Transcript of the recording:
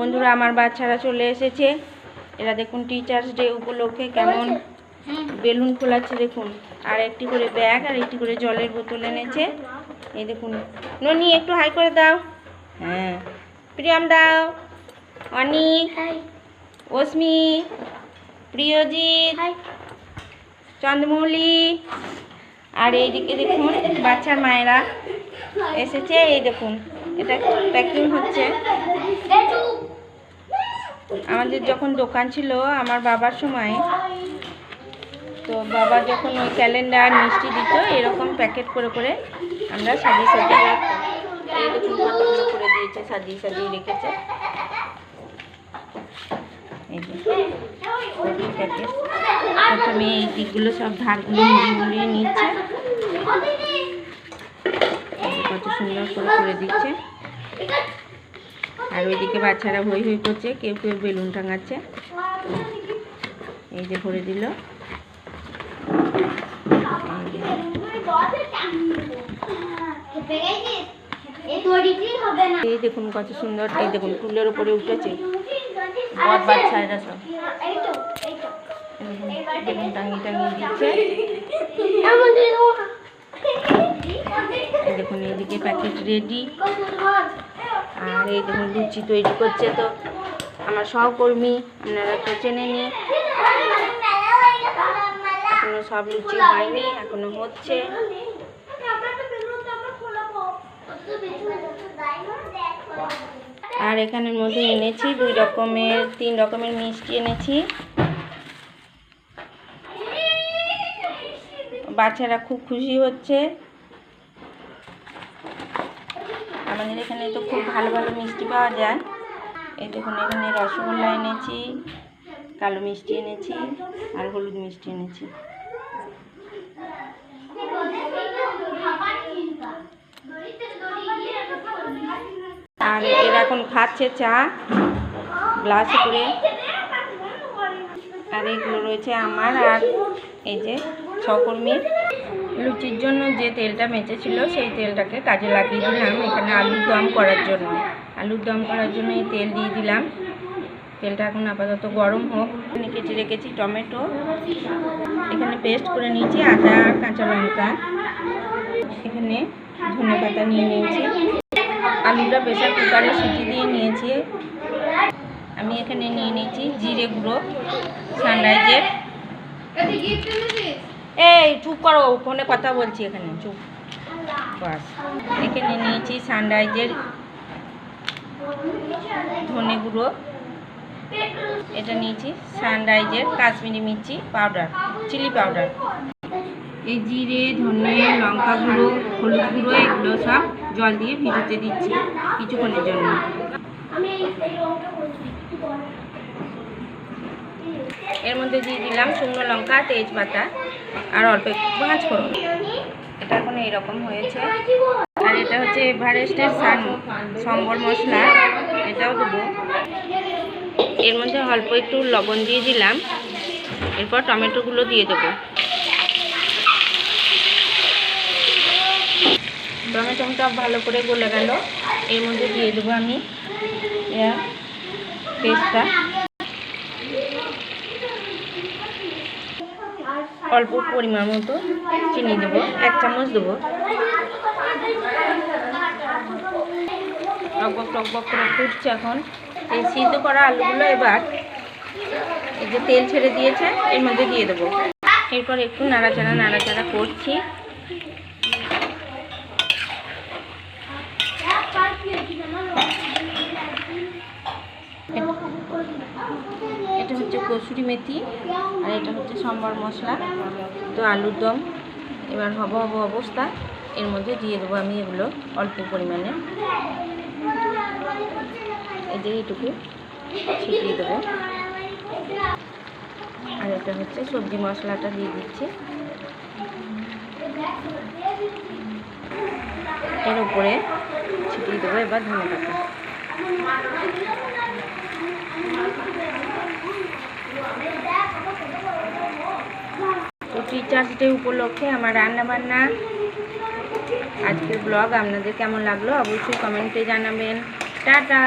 বন্ধুরা আমার বাচ্চারা চলে এসেছে। এরা দেখুন টিচার্স ডে উপলক্ষে কেমন বেলুন খোলাচ্ছে দেখুন। আর একটি করে ব্যাগ আর একটি করে জলের বোতল এনেছে। এই দেখুন ননি একটু হাই করে দাও। হ্যাঁ। প্রিয়াম দাও। অনিক অস্মি প্রিয়জিৎ চন্দ্রমৌলি। আর এইদিকে দেখুন বাচ্চার মায়েরা এসেছে। এই দেখুন এটা প্যাকিং হচ্ছে। আমাদের যখন দোকান ছিল আমার বাবার সময়, তো বাবা যখন ওই ক্যালেন্ডার মিষ্টি দিত, এরকম প্যাকেট করে করে আমরা সাজিয়ে সাজিয়ে রাখতাম। এই দেখুন কতগুলো করে দিয়েছে, সাজিয়ে সাজিয়ে রেখেছে। প্রথমে এই দিকগুলো সব ধারগুলো মুড়িয়ে মুড়িয়ে নিচ্ছে। কত সুন্দর করে করে দিচ্ছে। আর ওইদিকে বাচ্চারা হই হই করছে কেউ কেউ বেলুন টাঙাচ্ছে। এই যে ভরে দিল। এই দেখুন কত সুন্দর এই দেখুন টুলের উপরে উঠেছে। দেখুন, টাঙিয়ে দেখুন এইদিকে প্যাকেট রেডি আর এই দেখুন লুচি তৈরি করছে তো আমার সহকর্মী আপনারা তো চেনে নি এখনও সব লুচি হয়নি, এখনও হচ্ছে। আর এখানের মধ্যে এনেছি দুই রকমের, তিন রকমের মিষ্টি এনেছি। বাচ্চারা খুব খুশি হচ্ছে। আমাদের এখানে তো খুব ভালো ভালো মিষ্টি পাওয়া যায়। এই দেখুন, এখানে রসগোল্লা এনেছি, কালো মিষ্টি এনেছি আর হলুদ মিষ্টি এনেছি। আর এরা এখন খাচ্ছে চা, গ্লাসে করে। আর এগুলো রয়েছে আমার আর এই যে সহকর্মীর। লুচির জন্য যে তেলটা বেঁচেছিল সেই তেলটাকে কাজে লাগিয়ে দিলাম এখানে আলুর দম করার জন্য। আলুর দম করার জন্য এই তেল দিয়ে দিলাম। তেলটা এখন আপাতত গরম হোক। এখানে কেটে রেখেছি টমেটো। এখানে পেস্ট করে নিয়েছি আদা আর কাঁচা লঙ্কা। এখানে ধনে পাতা নিয়ে নিয়েছি। আলুটা প্রেশার কুকারে সিটি দিয়ে নিয়েছি। আমি এখানে নিয়ে নিয়েছি জিরে গুঁড়ো, সানরাইজের। এই, চুপ করো, ফোনে কথা বলছি এখানে, চুপ। বাস, এখানে নিয়েছি সানরাইজের ধনে গুঁড়ো। এটা নিয়েছি সানরাইজের কাশ্মীরি মির্চি পাউডার চিলি পাউডার এই জিরে, ধনে, লঙ্কা গুঁড়ো, হলুদ গুঁড়ো, এগুলো সব জল দিয়ে ভিজোতে দিচ্ছি কিছুক্ষণের জন্য। এর মধ্যে দিয়ে দিলাম শুকনো লঙ্কা, তেজপাতা। আর অল্প একটু ভাঁজ করো। এটা এখন এইরকম হয়েছে। আর এটা হচ্ছে এভারেস্টের সান সম্বর মশলা। এটাও দেবো। এর মধ্যে অল্প একটু লবণ দিয়ে দিলাম। এরপর টমেটোগুলো দিয়ে দেবো। টমেটোটা ভালো করে গলে গেল। এর মধ্যে দিয়ে দেবো আমি পেস্টটা। অল্প পরিমাণ মতো চিনি দেবো, এক চামচ দেবো। টকবক টকবক করে ফুটছে এখন। এই সিদ্ধ করা আলুগুলো এবার এই যে তেল ছেড়ে দিয়েছে, এর মধ্যে দিয়ে দেবো। এরপর একটু নাড়াচাড়া নাড়াচাড়া করছি। হচ্ছে কসুরি মেথি, আর এটা হচ্ছে সম্বর মশলা, তো আলুর দম। এবার হব হব অবস্থা, এর মধ্যে দিয়ে দেবো আমি এগুলো অল্প পরিমাণে। এই যে এইটুকু ছিটিয়ে দেবো। আর এটা হচ্ছে সবজি মশলাটা দিয়ে দিচ্ছি। এর উপরে ছিটিয়ে দেবো এবার ধনে পাতা টিচার্স ডে উপলক্ষে আমার রান্না বান্না আজকের ব্লগ আপনাদের কেমন লাগল অবশ্যই কমেন্টে জানাবেন। টাটা!